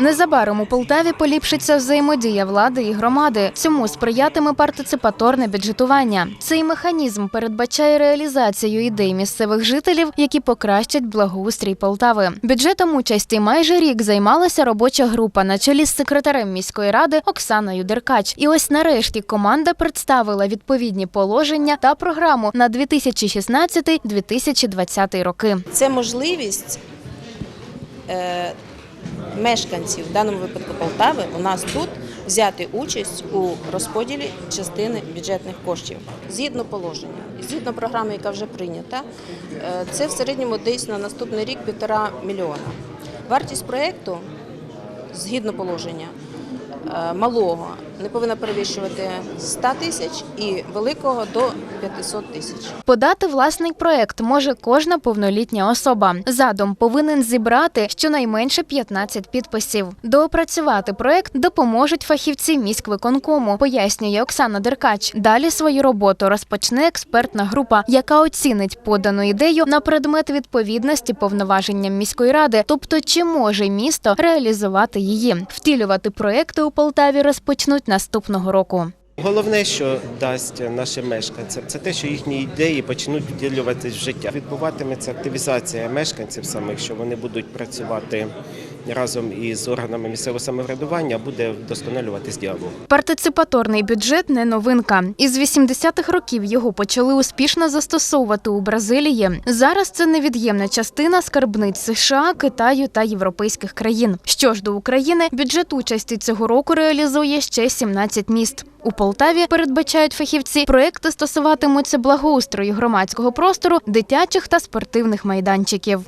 Незабаром у Полтаві поліпшиться взаємодія влади і громади. Цьому сприятиме партиципаторне бюджетування. Цей механізм передбачає реалізацію ідей місцевих жителів, які покращать благоустрій Полтави. Бюджетом участі майже рік займалася робоча група на чолі з секретарем міської ради Оксаною Деркач. І ось нарешті команда представила відповідні положення та програму на 2016-2020 роки. Це можливість е, мешканців, в даному випадку Полтави, у нас тут взяти участь у розподілі частини бюджетних коштів згідно положення, згідно програми, яка вже прийнята. е, Це в середньому десь на наступний рік півтора мільйона. Вартість проєкту згідно положення е, малого не повинна перевищувати 100 тисяч і великого до 500 тисяч. Подати власний проект може кожна повнолітня особа. Задум повинен зібрати щонайменше 15 підписів. Доопрацювати проект допоможуть фахівці міськвиконкому, пояснює Оксана Деркач. Далі свою роботу розпочне експертна група, яка оцінить подану ідею на предмет відповідності повноваженням міської ради, тобто чи може місто реалізувати її. Втілювати проекти у Полтаві розпочнуть наступного року. Головне, що дасть нашим мешканцям, це те, що їхні ідеї почнуть втілюватися в життя. Відбуватиметься активізація мешканців самих, що вони будуть працювати разом із органами місцевого самоврядування, буде вдосконалюватись діалог. Партиципаторний бюджет не новинка. Із 80-х років його почали успішно застосовувати у Бразилії. Зараз це невід'ємна частина скарбниць США, Китаю та європейських країн. Що ж до України, бюджет участі цього року реалізує ще 17 міст. У Полтаві передбачають фахівці, проекти стосуватимуться благоустрою громадського простору, дитячих та спортивних майданчиків.